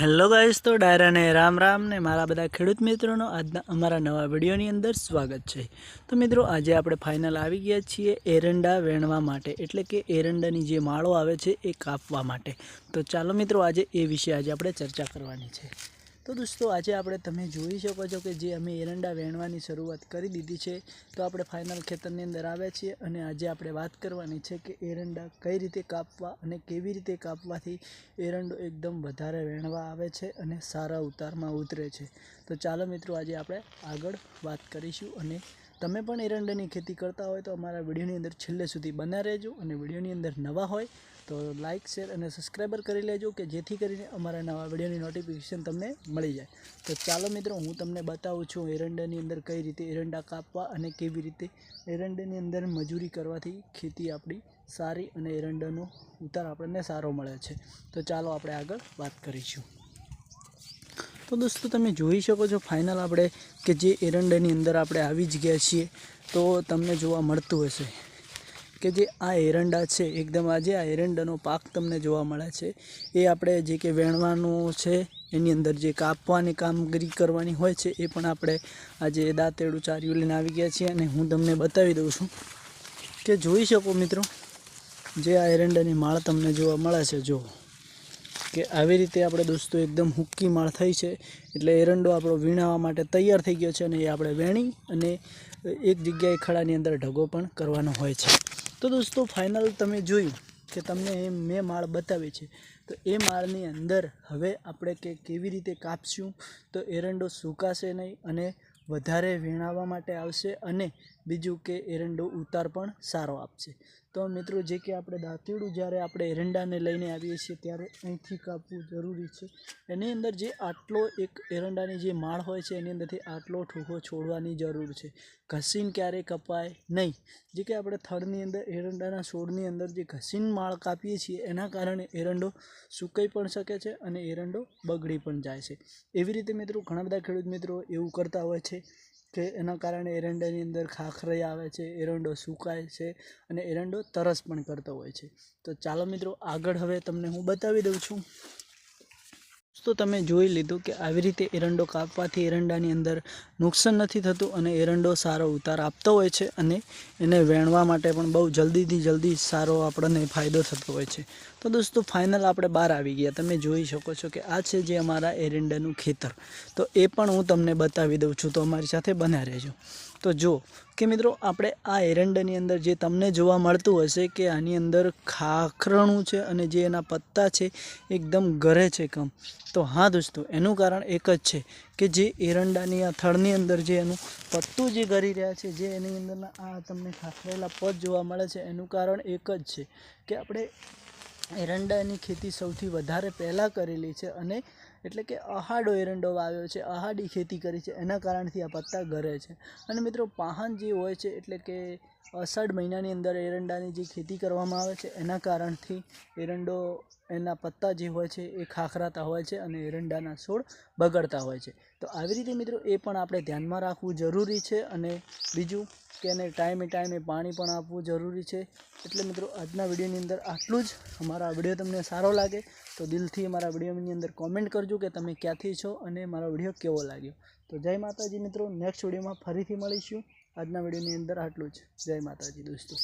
Hello guys તો ડાયરાને રામ રામ ને મારા બધા ખેડૂત મિત્રોનો આજના અમારા નવા વિડીયોની અંદર સ્વાગત છે. તો મિત્રો, આજે આપણે ફાઇનલ આવી ગયા છીએ એરંડા વેણવા માટે. એટલે કે એરંડાની જે માળો આવે છે એ કાપવા માટે. તો ચાલો મિત્રો, આજે એ વિશે આજે આપણે ચર્ચા કરવાની છે. તો દોસ્તો, આજે આપણે તમે જોઈ શકો છો કે જે અમે એરંડા વેણવાની શરૂઆત કરી દીધી છે, તો આપણે ફાઇનલ ખેતરની અંદર આવ્યા છીએ અને આજે આપણે વાત કરવાની છે કે એરંડા કઈ રીતે કાપવા અને કેવી રીતે કાપવાથી એરંડો એકદમ વધારે વેણવા આવે છે અને સારા ઉતારમાં ઉતરે છે. તો ચાલો મિત્રો, આજે આપણે આગળ વાત કરીશું અને તમે પણ એરંડાની ખેતી કરતા હોય તો અમારા વિડીયોની અંદર છેલ્લે સુધી બના રહેજો અને વિડીયોની અંદર નવા હોય તો લાઇક શેર અને સબસ્ક્રાઈબર કરી લેજો કે જેથી કરીને અમારા નવા વિડીયોની નોટિફિકેશન તમને મળી જાય. તો ચાલો મિત્રો, હું તમને બતાવું છું એરંડાની અંદર કઈ રીતે એરંડા કાપવા અને કેવી રીતે એરંડાની અંદર મજૂરી કરવાથી ખેતી આપણી સારી અને એરંડાનો ઉતાર આપણને સારો મળે છે. તો ચાલો આપણે આગળ વાત કરીશું. તો દોસ્તો, તમે જોઈ શકો છો ફાઇનલ આપણે કે જે એરંડાની અંદર આપણે આવી જ ગયા છીએ. તો તમને જોવા મળતું હશે કે જે આ એરંડા છે, એકદમ આજે આ એરંડાનો પાક તમને જોવા મળે છે. એ આપણે જે કે વેણવાનું છે, એની અંદર જે કાપવાની કામગીરી કરવાની હોય છે, એ પણ આપણે આજે દાંતેડું ચાર્યું લઈને આવી ગયા છીએ અને હું તમને બતાવી દઉં છું કે જોઈ શકો મિત્રો, જે આ એરંડાની માળ તમને જોવા મળે છે જો કે આવી રીતે આપણે દોસ્તો એકદમ હુક્કી માળ થઈ છે. એટલે એરંડો આપણો વીણાવા માટે તૈયાર થઈ ગયો છે અને એ આપણે વેણી અને એક જગ્યાએ ખડાની અંદર ઢગો પણ કરવાનો હોય છે. તો દોસ્તો ફાઇનલ તમે જોયું કે તમને એ મેં માળ બતાવી છે. તો એ માળની અંદર હવે આપણે કે કેવી રીતે કાપશું? તો એરંડો સુકાશે નહીં અને વધારે વીણાવા માટે આવશે અને બીજું કે એરંડો ઉતાર પણ સારો આપશે. તો મિત્રો, જે કે આપણે દાંતીડું જ્યારે આપણે એરંડાને લઈને આવીએ છીએ, ત્યારે અહીંથી કાપવું જરૂરી છે. એની અંદર જે આટલો એક એરંડાની જે માળ હોય છે, એની અંદરથી આટલો ઠૂકો છોડવાની જરૂર છે. ઘસીન ક્યારે કપાય? નહીં. જે કે આપણે થડની અંદર, એરંડાના છોડની અંદર જે ઘસીન માળ કાપીએ છીએ, એના કારણે એરંડો સુકાઈ પણ શકે છે અને એરંડો બગડી પણ જાય છે. એવી રીતે મિત્રો, ઘણા બધા ખેડૂત મિત્રો એવું કરતા હોય છે કે એના કારણે એરંડાની અંદર ખાખરાઈ આવે છે, એરંડો સુકાય છે અને એરંડો તરસ પણ કરતો હોય છે. તો ચાલો મિત્રો, આગળ હવે તમને હું બતાવી દઉં છું. તો તમે જોઈ લીધું કે આવી રીતે એરંડો કાપવાથી એરંડાની અંદર નુકસાન નથી થતું અને એરંડો સારો ઉતાર આપતો હોય છે અને એને વેણવા માટે પણ બહુ જલ્દીથી જલ્દી સારો આપણને ફાયદો થતો હોય છે. તો દોસ્તો ફાઇનલ આપણે બહાર આવી ગયા. તમે જોઈ શકો છો કે આ છે જે અમારા એરંડાનું ખેતર. તો એ પણ હું તમને બતાવી દઉં છું. તો અમારી સાથે બન્યા રહેજો. તો જો કે મિત્રો, આપણે આ એરંડાની અંદર જે તમને જોવા મળતું હશે કે આની અંદર ખાખરણું છે અને જે એના પત્તા છે, એકદમ ગરે છે કમ. તો હા દોસ્તો, એનું કારણ એક જ છે કે જે એરંડાની આ થળની અંદર જે એનું પત્તું જે ગરી રહ્યા છે, જે એની અંદરના આ તમને ખાખરેલા પદ જોવા મળે છે, એનું કારણ એક જ છે કે આપણે એરંડાની ખેતી સૌથી વધારે પહેલાં કરેલી છે અને એટલે કે અહાડો એરંડો વાવ્યો છે, અહાડી ખેતી કરી છે, એના કારણથી આ પત્તા ગરે છે. અને મિત્રો, પાહન જે હોય છે, એટલે કે અષાઢ મહિનાની અંદર એરંડાની જે ખેતી કરવામાં આવે છે, એના કારણથી એરંડો, એના પત્તા જે હોય છે, એ ખાખરાતા હોય છે અને એરંડાના છોડ બગડતા હોય છે. તો આવી રીતે મિત્રો, એ પણ આપણે ધ્યાનમાં રાખવું જરૂરી છે અને બીજું કે એને ટાઈમે ટાઈમે પાણી પણ આપવું જરૂરી છે. એટલે મિત્રો, આજના વિડીયોની અંદર આટલું જ. અમારા વીડિયો તમને સારો લાગે તો દિલથી મારા વિડીયોની અંદર કોમેન્ટ કરજો કે તમે ક્યાંથી છો અને મારો વીડિયો કેવો લાગ્યો. તો જય માતાજી મિત્રો નેક્સ્ટ વિડીયોમાં ફરીથી મળીશું. આજના વિડીયોની અંદર આટલું જ. જય માતાજી દોસ્તો.